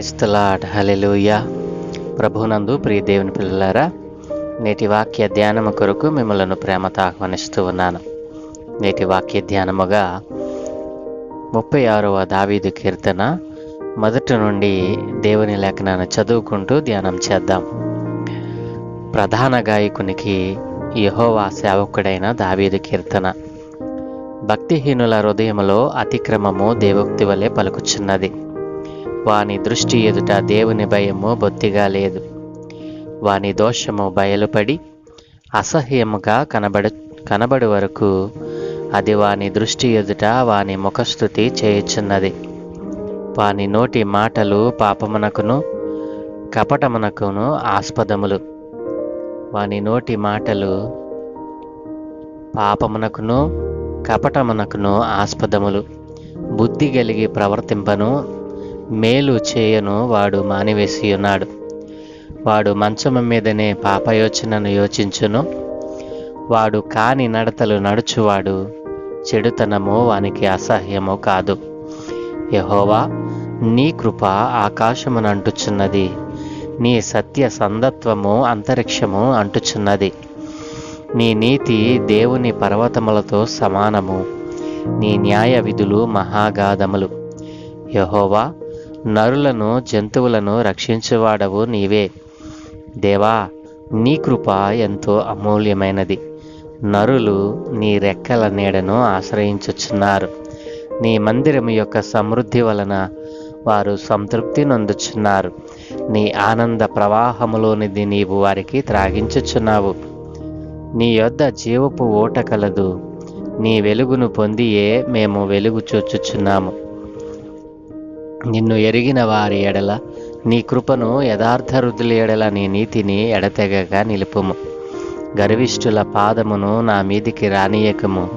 క్రైస్తలాడ్ hallelujah ప్రభునందు ప్రియ దేవుని పిల్లలారా నేటి వాక్య ధ్యానము కొరకు మిమ్మలను ప్రేమతో ఆహ్వానిస్తూ ఉన్నాను. నేటి వాక్య ధ్యానముగా ముప్పై ఆరవ దావీదు కీర్తన మొదటి నుండి దేవుని లేఖనాన్ని చదువుకుంటూ ధ్యానం చేద్దాం. ప్రధాన గాయకునికి యహోవా సేవకుడైన దావీదు కీర్తన. భక్తిహీనుల హృదయములో అతిక్రమము దేవోక్తి వలె పలుకుచున్నది. వాని దృష్టి ఎదుట దేవుని భయము బొత్తిగా లేదు. వాని దోషము బయలుపడి అసహ్యముగా కనబడు కనబడు వరకు అది వాని దృష్టి ఎదుట వాని ముఖస్థుతి చేయుచున్నది. వాని నోటి మాటలు పాపమునకును కపటమునకును ఆస్పదములు. వాని నోటి మాటలు పాపమునకును కపటమునకును ఆస్పదములు. బుద్ధి కలిగి ప్రవర్తింపను మేలు చేయను వాడు మానివేసి ఉన్నాడు వాడు మంచము మీదనే పాపయోచనను యోచించును. వాడు కాని నడతలు నడుచువాడు చెడుతనము వానికి అసహ్యము కాదు. యహోవా నీ కృప ఆకాశమునంటుచున్నది నీ సత్య సందత్వము అంతరిక్షము అంటుచున్నది. నీ నీతి దేవుని పర్వతములతో సమానము. నీ న్యాయ విధులు మహాగాధములు. యహోవా నరులను జంతువులను రక్షించేవాడవు నీవే. దేవా నీ కృప ఎంతో అమూల్యమైనది. నరులు నీ రెక్కల నీడను ఆశ్రయించుచున్నారు. నీ మందిరం యొక్క సమృద్ధి వలన వారు సంతృప్తి నొందుచున్నారు. నీ ఆనంద ప్రవాహములోనిది నీవు వారికి త్రాగించుచున్నావు. నీ యొద్ద జీవపు ఓట కలదు. నీ వెలుగును పొందియే మేము వెలుగు చూచుచున్నాము. నిన్ను ఎరిగిన వారి ఎడల నీ కృపను యథార్థ రుదుల ఎడల నీ నీతిని ఎడతెగగా నిలుపుము. గర్విష్ఠుల పాదమును నా మీదికి రానియకము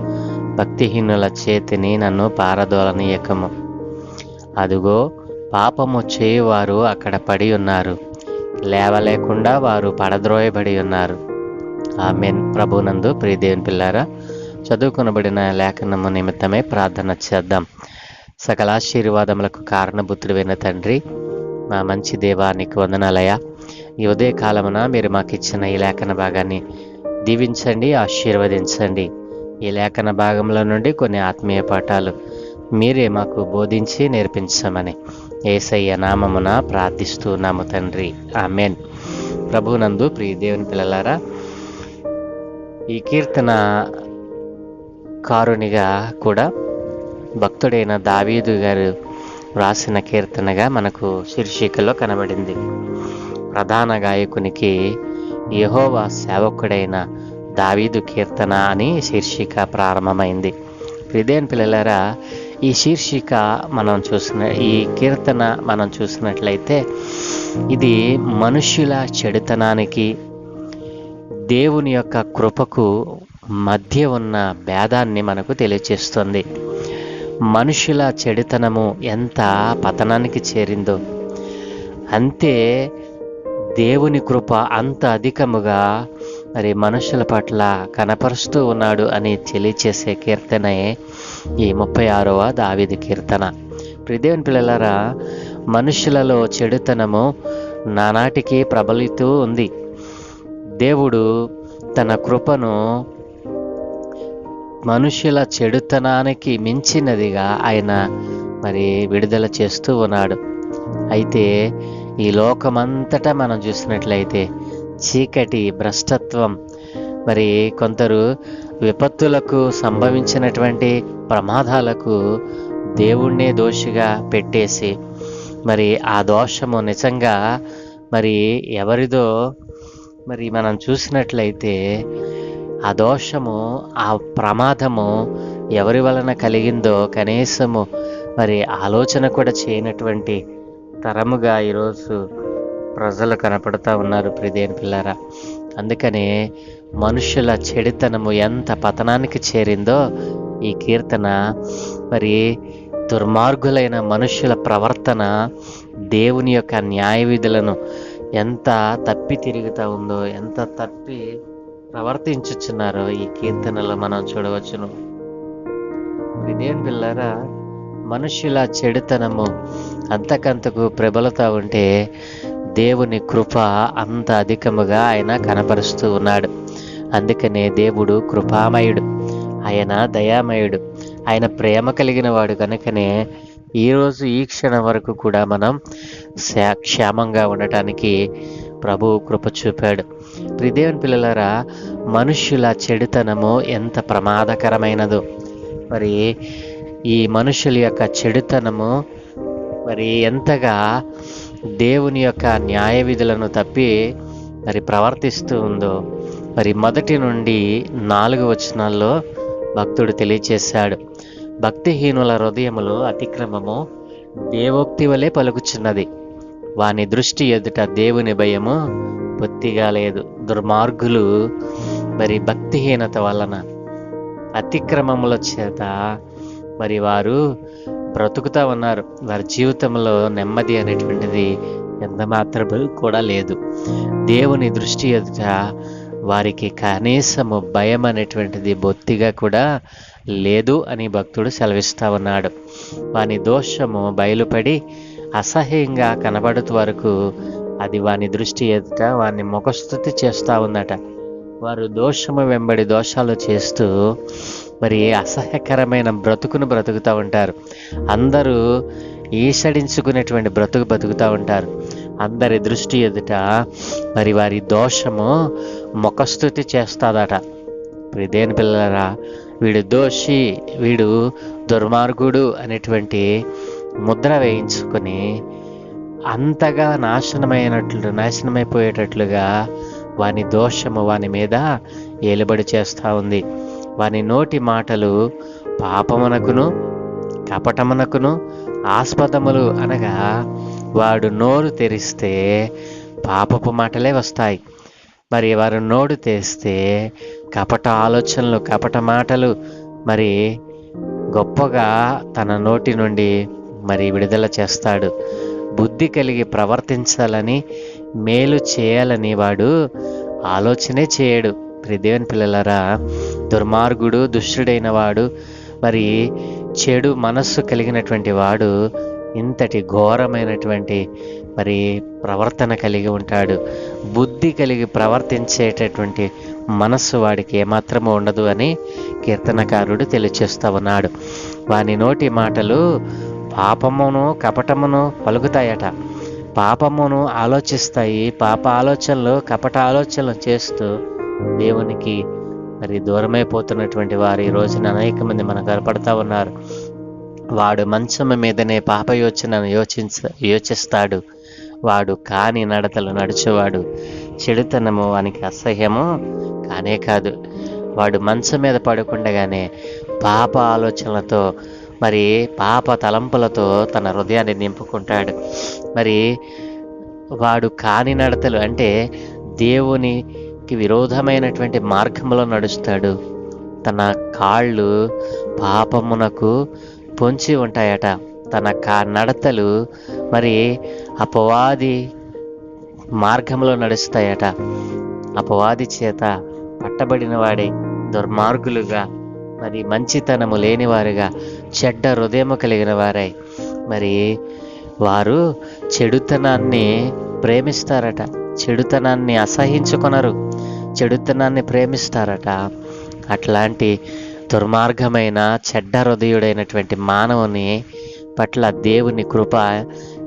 భక్తిహీనుల చేతిని నన్ను పారదోలనీయకము. అదుగో పాపము చేయువారు అక్కడ పడి ఉన్నారు లేవలేకుండా వారు పడద్రోయబడి ఉన్నారు. ఆమెన్. ప్రభునందు ప్రియదేవుని పిల్లారా చదువుకొనబడిన లేఖనము నిమిత్తమే ప్రార్థన చేద్దాం. సకలాశీర్వాదములకు కారణభూతుడైన తండ్రి మా మంచి దేవానికి వందనాలయ ఈ ఉదయ కాలమున మీరు మాకు ఇచ్చిన ఈ లేఖన భాగాన్ని దీవించండి ఆశీర్వదించండి. ఈ లేఖన భాగంలో నుండి కొన్ని ఆత్మీయ పాఠాలు మీరే మాకు బోధించి నేర్పించమని ఏసయ్య నామమున ప్రార్థిస్తున్నాము తండ్రి. ఆమెన్. ప్రభునందు ప్రియ దేవుని పిల్లలారా ఈ కీర్తన కారునిగా కూడా భక్తుడైన దావీదు గారు వ్రాసిన కీర్తనగా మనకు శీర్షికలో కనబడింది. ప్రధాన గాయకునికి యహోవా సేవకుడైన దావీదు కీర్తన అని శీర్షిక ప్రారంభమైంది. ప్రిదేన్ పిల్లలరా ఈ శీర్షిక మనం చూసిన ఈ కీర్తన మనం చూసినట్లయితే ఇది మనుష్యుల చెడుతనానికి దేవుని యొక్క కృపకు మధ్య ఉన్న భేదాన్ని మనకు తెలియచేస్తుంది. మనుషుల చెడుతనము ఎంత పతనానికి చేరిందో. అంతే దేవుని కృప అంత అధికముగా మరి మనుషుల పట్ల కనపరుస్తూ ఉన్నాడు అని తెలియచేసే కీర్తనే ఈ ముప్పై ఆరవ దావిది కీర్తన. ప్రిదేవుని పిల్లలరా మనుషులలో చెడుతనము నానాటికి ప్రబలితూ ఉంది. దేవుడు తన కృపను మనుషుల చెడుతనానికి మించినదిగా ఆయన మరి విడుదల చేస్తూ ఉన్నాడు. అయితే ఈ లోకమంతటా మనం చూసినట్లయితే చీకటి భ్రష్టత్వం మరి కొందరు విపత్తులకు సంభవించినటువంటి ప్రమాదాలకు దేవుణ్ణే దోషిగా పెట్టేసి మరి ఆ దోషము నిజంగా మరి ఎవరిదో మరి మనం చూసినట్లయితే ఆ దోషము ఆ ప్రమాదము ఎవరి వలన కలిగిందో కనీసము మరి ఆలోచన కూడా చేయనటువంటి తరముగా ఈరోజు ప్రజలు కనపడుతూ ఉన్నారు ప్రిదేని పిల్లారా. అందుకనే మనుషుల చెడితనము ఎంత పతనానికి చేరిందో ఈ కీర్తన మరి దుర్మార్గులైన మనుషుల ప్రవర్తన దేవుని యొక్క న్యాయ విధులను ఎంత తప్పి తిరుగుతూ ఉందో ఎంత తప్పి ప్రవర్తించుచున్నారో ఈ కీర్తనలో మనం చూడవచ్చును. ఇదేం పిల్లరా మనుషుల చెడుతనము అంతకంతకు ప్రబలతా ఉంటే దేవుని కృప అంత అధికముగా ఆయన కనపరుస్తూ ఉన్నాడు. అందుకనే దేవుడు కృపామయుడు ఆయన దయామయుడు ఆయన ప్రేమ కలిగిన వాడు కనుకనే ఈరోజు ఈ క్షణం వరకు కూడా మనం శా- క్షేమంగా ఉండటానికి ప్రభు కృప చూపాడు. ప్రిదేవన్ పిల్లలారా మనుష్యుల చెడుతనము ఎంత ప్రమాదకరమైనదో. మరి ఈ మనుషుల యొక్క చెడుతనము మరి ఎంతగా దేవుని యొక్క న్యాయ విధులను తప్పి మరి ప్రవర్తిస్తూ ఉందో. మరి మొదటి నుండి నాలుగు వచనాల్లో భక్తుడు తెలియచేశాడు. భక్తిహీనుల హృదయములో అతిక్రమము దేవోక్తి వలె పలుకుచున్నది. వాని దృష్టి ఎదుట దేవుని భయము బొత్తిగా లేదు. దుర్మార్గులు మరి భక్తిహీనత వలన అతిక్రమముల చేత మరి వారు బ్రతుకుతా ఉన్నారు. వారి జీవితంలో నెమ్మది అనేటువంటిది ఎంత మాత్రము కూడా లేదు. దేవుని దృష్టి ఎదుట వారికి కనీసము భయం అనేటువంటిది బొత్తిగా కూడా లేదు అని భక్తుడు సెలవిస్తా ఉన్నాడు. వాని దోషము బయలుపడి అసహ్యంగా కనబడుతు వరకు అది వాని దృష్టి ఎదుట వాని ముఖస్థుతి చేస్తూ ఉందట. వారు దోషము వెంబడి దోషాలు చేస్తూ మరి అసహ్యకరమైన బ్రతుకును బ్రతుకుతూ ఉంటారు. అందరూ ఈసడించుకునేటువంటి బ్రతుకు బతుకుతూ ఉంటారు. అందరి దృష్టి ఎదుట మరి వారి దోషము ముఖస్థుతి చేస్తాదట. ఇదేని పిల్లరా వీడు దోషి వీడు దుర్మార్గుడు అనేటువంటి ముద్ర వేయించుకొని అంతగా నాశనమైనట్లు నాశనమైపోయేటట్లుగా వాని దోషము వాని మీద ఏలుబడి చేస్తూ ఉంది. వాని నోటి మాటలు పాపమునకును కపటమునకును ఆస్పదములు అనగా వాడు నోరు తెరిస్తే పాపపు మాటలే వస్తాయి. మరి వారు నోరు తెరిస్తే కపట ఆలోచనలు కపట మాటలు మరి గొప్పగా తన నోటి నుండి మరి విడుదల చేస్తాడు. బుద్ధి కలిగి ప్రవర్తించాలని మేలు చేయాలని వాడు ఆలోచనే చేయడు. మరి పిల్లలరా దుర్మార్గుడు దుష్టుడైన వాడు మరి చెడు మనస్సు కలిగినటువంటి వాడు ఇంతటి ఘోరమైనటువంటి మరి ప్రవర్తన కలిగి ఉంటాడు. బుద్ధి కలిగి ప్రవర్తించేటటువంటి మనస్సు వాడికి ఏమాత్రము ఉండదు అని కీర్తనకారుడు తెలియచేస్తా ఉన్నాడు. వాని నోటి మాటలు పాపమును కపటమును పలుకుతాయట. పాపమును ఆలోచిస్తాయి పాప ఆలోచనలు కపట ఆలోచనలు చేస్తూ దేవునికి మరి దూరమైపోతున్నటువంటి వారు ఈ రోజున అనేక మంది మనకు కనపడతా ఉన్నారు. వాడు మంచము మీదనే పాప యోచనను యోచించ యోచిస్తాడు. వాడు కాని నడతలు నడిచేవాడు చెడుతనము వానికి అసహ్యము కానే కాదు. వాడు మంచం మీద పడుకుండగానే పాప ఆలోచనలతో మరి పాప తలంపులతో తన హృదయాన్ని నింపుకుంటాడు. మరి వాడు కాని నడతలు అంటే దేవునికి విరోధమైనటువంటి మార్గంలో నడుస్తాడు. తన కాళ్ళు పాపమునకు పొంచి ఉంటాయట. తన కా నడతలు మరి అపవాది మార్గంలో నడుస్తాయట. అపవాది చేత పట్టబడిన వాడే దుర్మార్గులుగా మరి మంచితనము లేనివారుగా చెడ్డ హృదయము కలిగిన వారై. మరి వారు చెడుతనాన్ని ప్రేమిస్తారట. చెడుతనాన్ని అసహించుకొనరు. చెడుతనాన్ని ప్రేమిస్తారట. అట్లాంటి దుర్మార్గమైన చెడ్డ హృదయుడైనటువంటి మానవుని పట్ల దేవుని కృప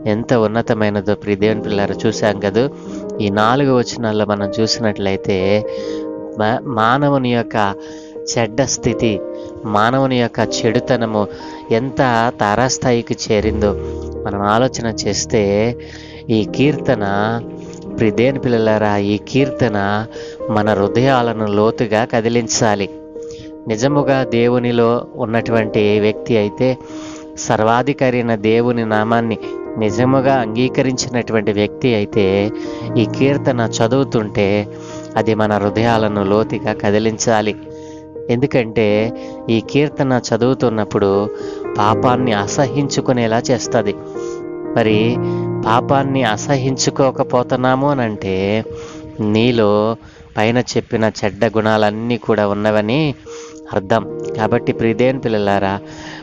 ఎంత ఉన్నతమైనదో ప్రియ దేవుని పిల్లలు చూసాం కదా? ఈ నాలుగు వచనాల్లో మనం చూసినట్లయితే మా- మానవుని యొక్క చెడ్డ స్థితి మానవుని యొక్క చెడుతనము ఎంత తారాస్థాయికి చేరిందో మనం ఆలోచన చేస్తే ఈ కీర్తన ప్రిదేని పిల్లలారా ఈ కీర్తన మన హృదయాలను లోతుగా కదిలించాలి. నిజముగా దేవునిలో ఉన్నటువంటి వ్యక్తి అయితే సర్వాధికారైన దేవుని నామాన్ని నిజముగా అంగీకరించినటువంటి వ్యక్తి అయితే ఈ కీర్తన చదువుతుంటే అది మన హృదయాలను లోతుగా కదిలించాలి. ఎందుకంటే ఈ కీర్తన చదువుతున్నప్పుడు పాపాన్ని అసహించుకునేలా చేస్తుంది. మరి పాపాన్ని అసహించుకోకపోతున్నాము అని అంటే నీలో పైన చెప్పిన చెడ్డ గుణాలన్నీ కూడా ఉన్నవని అర్థం. కాబట్టి ప్రిదేన్ పిల్లలారా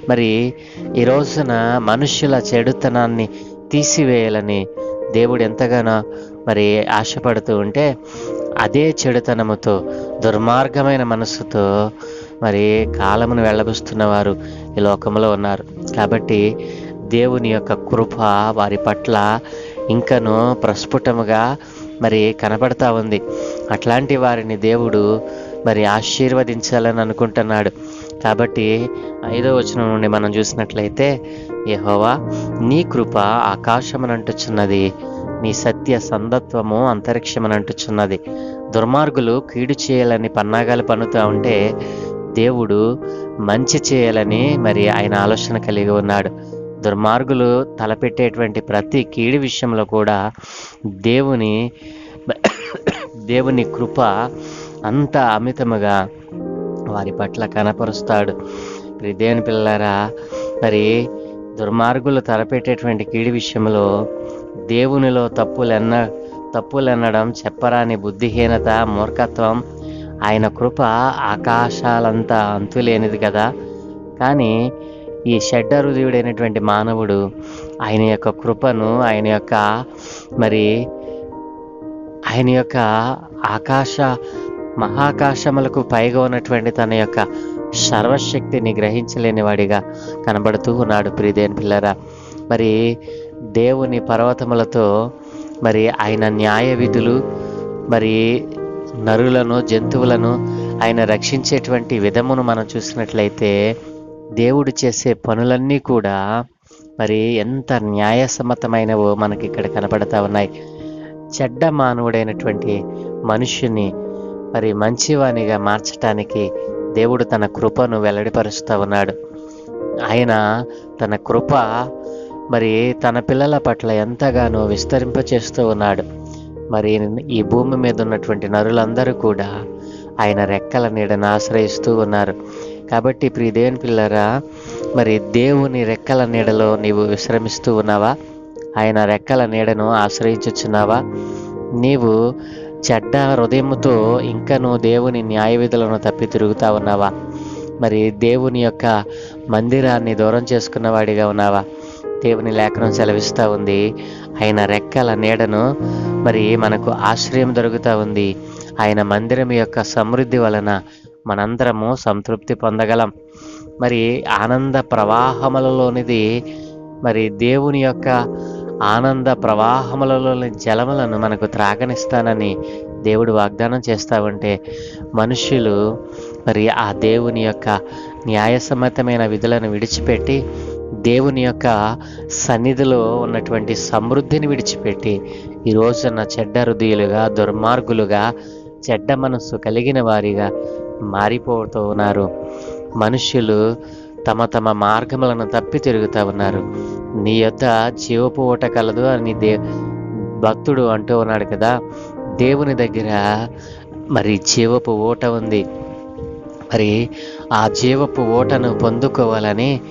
మరి ఈ రోజున మనుష్యుల చెడుతనాన్ని తీసివేయాలని దేవుడు ఎంతగానో మరి ఆశపడుతూ ఉంటే అదే చెడుతనముతో దుర్మార్గమైన మనస్సుతో మరి కాలమును వెళ్ళబుస్తున్న వారు ఈ లోకంలో ఉన్నారు. కాబట్టి దేవుని యొక్క కృప వారి పట్ల ఇంకను ప్రస్ఫుటముగా మరి కనబడతా ఉంది. అట్లాంటి వారిని దేవుడు మరి ఆశీర్వదించాలని అనుకుంటున్నాడు. కాబట్టి ఐదో వచనం నుండి మనం చూసినట్లయితే యహోవా నీ కృప ఆకాశమనంటుచున్నది. మీ సత్య సందత్వము అంతరిక్షమనంటుచున్నది దుర్మార్గులు కీడు చేయాలని పన్నాగాలు పన్నుతూ ఉంటే దేవుడు మంచి చేయాలని మరి ఆయన ఆలోచన కలిగి ఉన్నాడు. దుర్మార్గులు తలపెట్టేటువంటి ప్రతి కీడు విషయంలో కూడా దేవుని దేవుని కృప అంత అమితముగా వారి పట్ల కనపరుస్తాడు. మరి దేవుని పిల్లలారా మరి దుర్మార్గులు తలపెట్టేటువంటి కీడి విషయంలో దేవునిలో తప్పులెన్న తప్పులెన్నడం చెప్పరాని బుద్ధిహీనత మూర్ఖత్వం ఆయన కృప ఆకాశాలంతా అంతులేనిది కదా కానీ ఈ షడ్డరుదీవుడైనటువంటి మానవుడు ఆయన యొక్క కృపను ఆయన యొక్క మరి ఆయన యొక్క ఆకాశ మహాకాశములకు పైగా ఉన్నటువంటి తన యొక్క సర్వశక్తిని గ్రహించలేని వాడిగా కనబడుతూ ఉన్నాడు. ప్రియదేని పిల్లరా మరి దేవుని పర్వతములతో మరి ఆయన న్యాయ విధులు మరి నరులను జంతువులను ఆయన రక్షించేటువంటి విధమును మనం చూసినట్లయితే దేవుడు చేసే పనులన్నీ కూడా మరి ఎంత న్యాయసమ్మతమైనవో మనకి ఇక్కడ కనపడతా ఉన్నాయి. చెడ్డ మానవుడైనటువంటి మనుష్యుని మరి మంచివానిగా మార్చటానికి దేవుడు తన కృపను వెల్లడిపరుస్తూ ఉన్నాడు. ఆయన తన కృప మరి తన పిల్లల పట్ల ఎంతగానో విస్తరింపచేస్తూ ఉన్నాడు. మరి ఈ భూమి మీద ఉన్నటువంటి నరులందరూ కూడా ఆయన రెక్కల నీడను ఆశ్రయిస్తూ ఉన్నారు. కాబట్టి ప్రియ దేవుని పిల్లరా మరి దేవుని రెక్కల నీడలో నీవు విశ్రమిస్తూ ఉన్నావా? ఆయన రెక్కల నీడను ఆశ్రయించుచున్నావా? నీవు చెడ్డ హృదయముతో ఇంకను దేవుని న్యాయ విధులను తప్పి తిరుగుతా ఉన్నావా? మరి దేవుని యొక్క మందిరాన్ని దూరం చేసుకున్నవాడిగా ఉన్నావా? దేవుని లేఖనం సెలవిస్తూ ఉంది. ఆయన రెక్కల నీడను మరి మనకు ఆశ్రయం దొరుకుతూ ఉంది. ఆయన మందిరం యొక్క సమృద్ధి వలన మనందరము సంతృప్తి పొందగలం. మరి ఆనంద ప్రవాహములలోనిది మరి దేవుని యొక్క ఆనంద ప్రవాహములలోని జలములను మనకు త్రాగనిస్తానని దేవుడు వాగ్దానం చేస్తా ఉంటే మనుషులు మరి ఆ దేవుని యొక్క న్యాయసమ్మతమైన విధులను విడిచిపెట్టి దేవుని యొక్క సన్నిధిలో ఉన్నటువంటి సమృద్ధిని విడిచిపెట్టి ఈ రోజున చెడ్డ హృదయులుగా దుర్మార్గులుగా చెడ్డ మనస్సు కలిగిన వారిగా మారిపోతూ ఉన్నారు. మనుషులు తమ తమ మార్గములను తప్పి తిరుగుతూ ఉన్నారు. నీ యొద్ద జీవపు ఊట కలదు అని దే భక్తుడు అంటూ ఉన్నాడు కదా. దేవుని దగ్గర మరి జీవపు ఊట ఉంది. మరి ఆ జీవపు ఓటను పొందుకోవాలని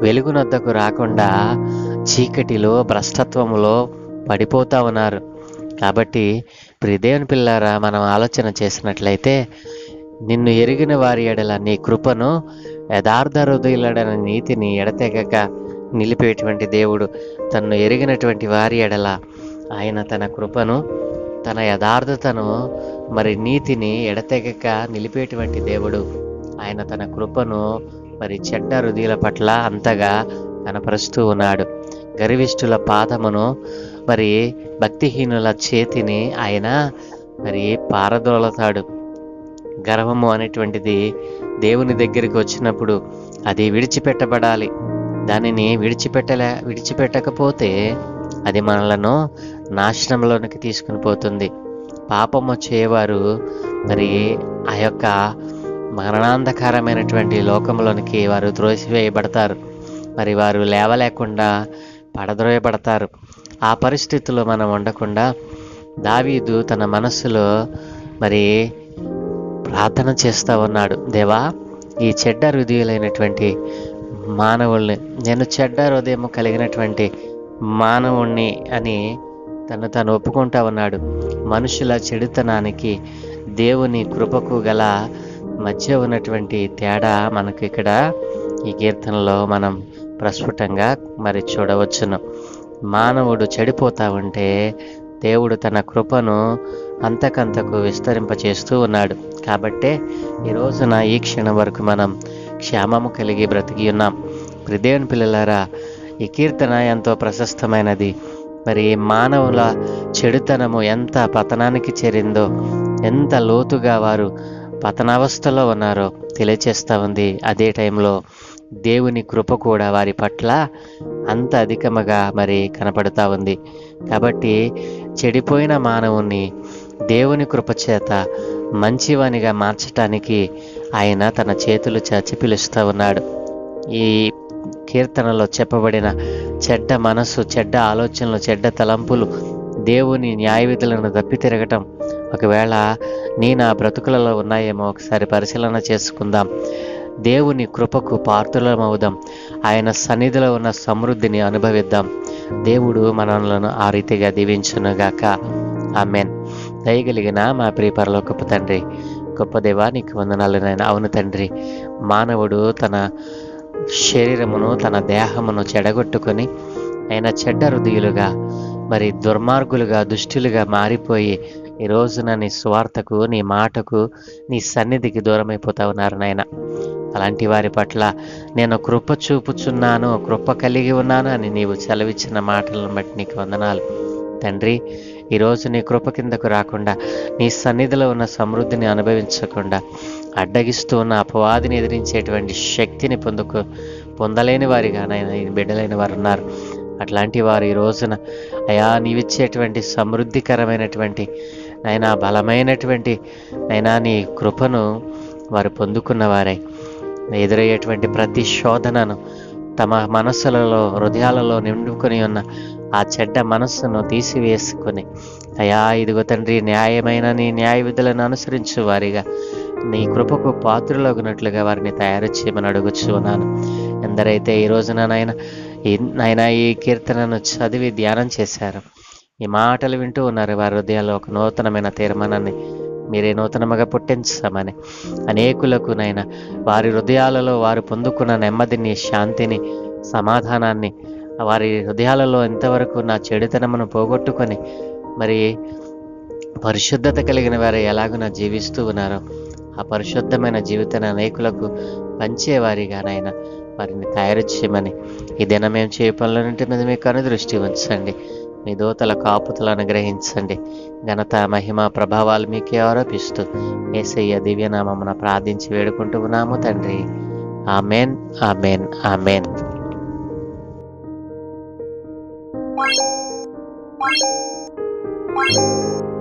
వెలుగునొద్దకు రాకుండా చీకటిలో భ్రష్టత్వములో పడిపోతూ ఉన్నారు. కాబట్టి ప్రిదేవుని పిల్లారా మనం ఆలోచన చేసినట్లయితే నిన్ను ఎరిగిన వారి ఎడల నీ కృపను యథార్థ హృదయులడన నీతిని ఎడతెగక నిలిపేటువంటి దేవుడు తన్ను ఎరిగినటువంటి వారి ఎడల ఆయన తన కృపను తన యథార్థతను మరి నీతిని ఎడతెగక నిలిపేటువంటి దేవుడు. ఆయన తన కృపను మరి చెడ్డ హృదయుల పట్ల అంతగా కనపరుస్తూ ఉన్నాడు. గర్విష్ఠుల పాదమును మరి భక్తిహీనుల చేతిని ఆయన మరి పారదోలతాడు. గర్వము అనేటువంటిది దేవుని దగ్గరికి వచ్చినప్పుడు అది విడిచిపెట్టబడాలి. దానిని విడిచిపెట్టలే విడిచిపెట్టకపోతే అది మనలను నాశనంలోనికి తీసుకుని పోతుంది. పాపము చేయవారు మరి ఆ యొక్క మరణాంధకారమైనటువంటి లోకంలోనికి వారు త్రోసివేయబడతారు. మరి వారు లేవలేకుండా పడద్రోయబడతారు. ఆ పరిస్థితుల్లో మనం ఉండకుండా దావీదు తన మనస్సులో మరి ప్రార్థన చేస్తూ ఉన్నాడు. దేవా ఈ చెడ్డ హృదయులైనటువంటి మానవుల్ని నేను చెడ్డ హృదయం కలిగినటువంటి మానవుణ్ణి అని తను తను ఒప్పుకుంటా ఉన్నాడు. మనుషుల చెడుతనానికి దేవుని కృపకు గల మధ్య ఉన్నటువంటి తేడా మనకు ఇక్కడ ఈ కీర్తనలో మనం ప్రస్ఫుటంగా మరి చూడవచ్చును. మానవుడు చెడిపోతా ఉంటే దేవుడు తన కృపను అంతకంతకు విస్తరింపచేస్తూ ఉన్నాడు. కాబట్టే ఈ రోజున ఈ క్షణం వరకు మనం క్షేమము కలిగి బ్రతికి ఉన్నాం. మరి దేవుని పిల్లలారా ఈ కీర్తన ఎంతో ప్రశస్తమైనది. మరి మానవుల చెడుతనము ఎంత పతనానికి చేరిందో ఎంత లోతుగా వారు పతనావస్థలో ఉన్నారో తెలియచేస్తూ ఉంది. అదే టైంలో దేవుని కృప కూడా వారి పట్ల అంత అధికముగా మరి కనపడుతూ ఉంది. కాబట్టి చెడిపోయిన మానవుని దేవుని కృప చేత మంచివానిగా మార్చటానికి ఆయన తన చేతులు చాచి పిలుస్తూ ఉన్నాడు. ఈ కీర్తనలో చెప్పబడిన చెడ్డ మనసు చెడ్డ ఆలోచనలు చెడ్డ తలంపులు దేవుని న్యాయవిధులను తప్పి తిరగటం ఒకవేళ నీ నా బ్రతుకులలో ఉన్నాయేమో ఒకసారి పరిశీలన చేసుకుందాం. దేవుని కృపకు పాత్రలమవుదాం. ఆయన సన్నిధిలో ఉన్న సమృద్ధిని అనుభవిద్దాం. దేవుడు మనలను ఆ రీతిగా దీవించునుగాక. ఆమెన్. దయగలిగిన మా ప్రియపరలో గొప్ప తండ్రి గొప్ప దేవానికి వందనాలు నాయన. అవును తండ్రి మానవుడు తన శరీరమును తన దేహమును చెడగొట్టుకొని ఆయన చెడ్డ హృదయులుగా మరి దుర్మార్గులుగా దుష్టులుగా మారిపోయి ఈ రోజున నీ స్వార్థకు నీ మాటకు నీ సన్నిధికి దూరమైపోతా ఉన్నారు నాయన అలాంటి వారి పట్ల నేను కృప చూపుచున్నాను కృప కలిగి ఉన్నాను అని నీవు సెలవిచ్చిన మాటలను బట్టి నీకు వందనాలు. తండ్రి ఈరోజు నీ కృప కిందకు రాకుండా నీ సన్నిధిలో ఉన్న సమృద్ధిని అనుభవించకుండా అడ్డగిస్తూ ఉన్న అపవాదిని ఎదిరించేటువంటి శక్తిని పొందుకు పొందలేని వారిగా నాయన బిడ్డలైన వారు ఉన్నారు. అట్లాంటి వారు ఈ రోజున అయా నీవిచ్చేటువంటి సమృద్ధికరమైనటువంటి నైనా బలమైనటువంటి నైనా నీ కృపను వారు పొందుకున్న వారే ఎదురయ్యేటువంటి ప్రతి శోధనను తమ మనస్సులలో హృదయాలలో నిండుకొని ఉన్న ఆ చెడ్డ మనస్సును తీసివేసుకొని అయా ఇదిగో తండ్రి న్యాయమైన నీ న్యాయ విధులను అనుసరించు వారిగా. నీ కృపకు పాత్రలోగినట్లుగా వారిని తయారు చేయమని అడుగుచు ఉన్నాను. ఎందరైతే ఈ రోజున నాయన ఈ నాయన ఈ కీర్తనను చదివి ధ్యానం చేశారు ఈ మాటలు వింటూ ఉన్నారు వారి హృదయాల్లో ఒక నూతనమైన తీర్మానాన్ని. మీరే నూతనముగా పుట్టించమని. అనేకులకు నైనా వారి హృదయాలలో వారు పొందుకున్న నెమ్మదిని శాంతిని సమాధానాన్ని వారి హృదయాలలో ఎంతవరకు నా చెడుతనమును పోగొట్టుకొని మరి పరిశుద్ధత కలిగిన వారు ఎలాగున జీవిస్తూ ఉన్నారో ఆ పరిశుద్ధమైన జీవితాన్ని అనేకులకు పంచేవారిగానైనా వారిని తయారు చేయమని. ఈ దినం మేము చేయ పనులన్నింటి మీద మీకు అనుదృష్టి ఉంచండి. మీ దోతల కాపుతలు అనుగ్రహించండి ఘనత మహిమ ప్రభావాలు మీకే ఆరోపిస్తూ ఏసయ్య దివ్యనామమున ప్రార్థించి వేడుకుంటూ ఉన్నాము తండ్రి amen amen amen Thank you.